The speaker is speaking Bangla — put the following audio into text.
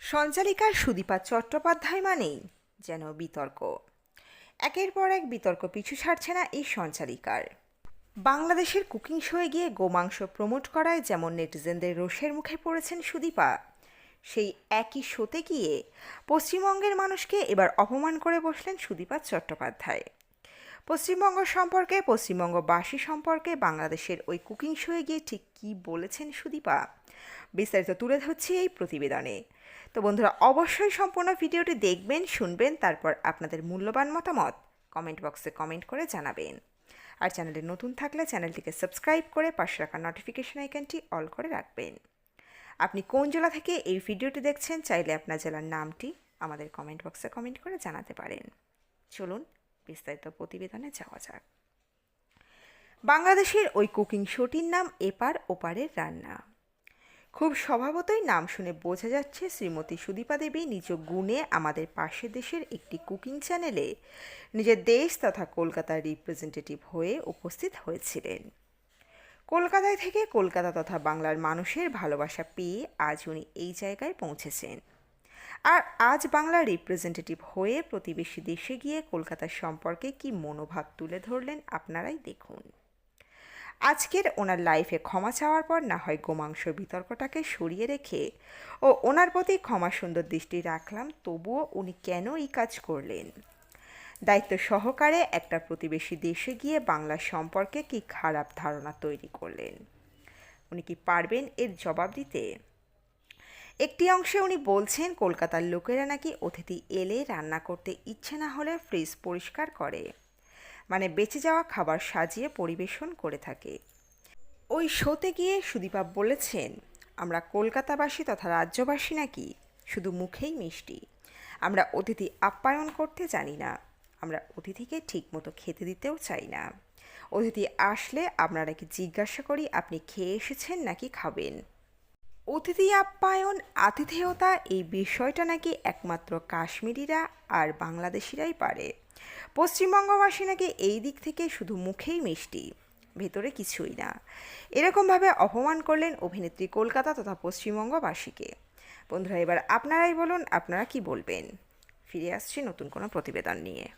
সঞ্চালিকার সুদীপা চট্টোপাধ্যায় মানেই যেন বিতর্ক। একের পর এক বিতর্ক পিছু ছাড়ছে না এই সঞ্চালিকার। বাংলাদেশের কুকিং শোয়ে গিয়ে গোমাংস প্রমোট করায় যেমন নেটিজেনদের রোষের মুখে পড়েছেন সুদীপা, সেই একই শোতে গিয়ে পশ্চিমবঙ্গের মানুষকে এবার অপমান করে বসলেন সুদীপা চট্টোপাধ্যায়। পশ্চিমবঙ্গ সম্পর্কে, পশ্চিমবঙ্গবাসী সম্পর্কে, বাংলাদেশের ওই কুকিং শোয়ে গিয়ে ঠিক কী বলেছেন সুদীপা? বিস্তারিত তুলে ধরছি এই প্রতিবেদনে। তো বন্ধুরা, অবশ্যই সম্পূর্ণ ভিডিওটি দেখবেন, শুনবেন, তারপর আপনাদের মূল্যবান মতামত কমেন্ট বক্সে কমেন্ট করে জানাবেন। আর চ্যানেলে নতুন থাকলে চ্যানেলটিকে সাবস্ক্রাইব করে পাশে রাখা নোটিফিকেশন আইকনটি অল করে রাখবেন। আপনি কোন জেলা থেকে এই ভিডিওটি দেখছেন, চাইলে আপনার জেলার নামটি আমাদের কমেন্ট বক্সে কমেন্ট করে জানাতে পারেন। চলুন বিস্তারিত প্রতিবেদনে যাওয়া যাক। বাংলাদেশের ওই কুকিং শোটির নাম এপার ওপারের রান্না। খুব স্বভাবতই নাম শুনে বোঝা যাচ্ছে শ্রীমতী সুদীপা দেবী নিজ গুণে আমাদের পাশের দেশের একটি কুকিং চ্যানেলে নিজের দেশ তথা কলকাতার রিপ্রেজেন্টেটিভ হয়ে উপস্থিত হয়েছিলেন। কলকাতায় থেকে কলকাতা তথা বাংলার মানুষের ভালোবাসা পেয়ে আজ উনি এই জায়গায় পৌঁছেছেন। আর আজ বাংলার রিপ্রেজেন্টেটিভ হয়ে প্রতিবেশী দেশে গিয়ে কলকাতার সম্পর্কে কি মনোভাব তুলে ধরলেন আপনারাই দেখুন। আজকের ওনার লাইফে ক্ষমা চাওয়ার পর না হয় গোমাংস বিতর্কটাকে সরিয়ে রেখে ও ওনার প্রতি ক্ষমা সুন্দর দৃষ্টি রাখলাম, তবুও উনি কেন এই কাজ করলেন? দায়িত্ব সহকারে একটা প্রতিবেশী দেশে গিয়ে বাংলা সম্পর্কে কি খারাপ ধারণা তৈরি করলেন? উনি কি পারবেন এর জবাব দিতে? একটি অংশে উনি বলছেন, কলকাতার লোকেরা নাকি অতিথি এলে রান্না করতে ইচ্ছে না হলে ফ্রিজ পরিষ্কার করে। মানে বেঁচে যাওয়া খাবার সাজিয়ে পরিবেশন করে থাকে। ওই শোতে গিয়ে সুদীপা বলেছেন, আমরা কলকাতাবাসী তথা রাজ্যবাসী নাকি শুধু মুখেই মিষ্টি। আমরা অতিথি আপ্যায়ন করতে জানি না। আমরা অতিথিকে ঠিকমতো খেতে দিতেও চাই না। অতিথি আসলে আপনারা কি জিজ্ঞাসা করি, আপনি খেয়ে এসেছেন নাকি খাবেন? অতিথি আপ্যায়ন, আতিথেয়তা এই বিষয়টা নাকি একমাত্র কাশ্মীরিরা আর বাংলাদেশিরাই পারে। পশ্চিমবঙ্গবাসী নাকি এই দিক থেকে শুধু মুখেই মিষ্টি, ভেতরে কিছুই না। এরকমভাবে অপমান করলেন অভিনেত্রী কলকাতা তথা পশ্চিমবঙ্গবাসীকে। বন্ধুরা, এবার আপনারাই বলুন, আপনারা কি বলবেন? ফিরে আসছি নতুন কোনো প্রতিবেদন নিয়ে।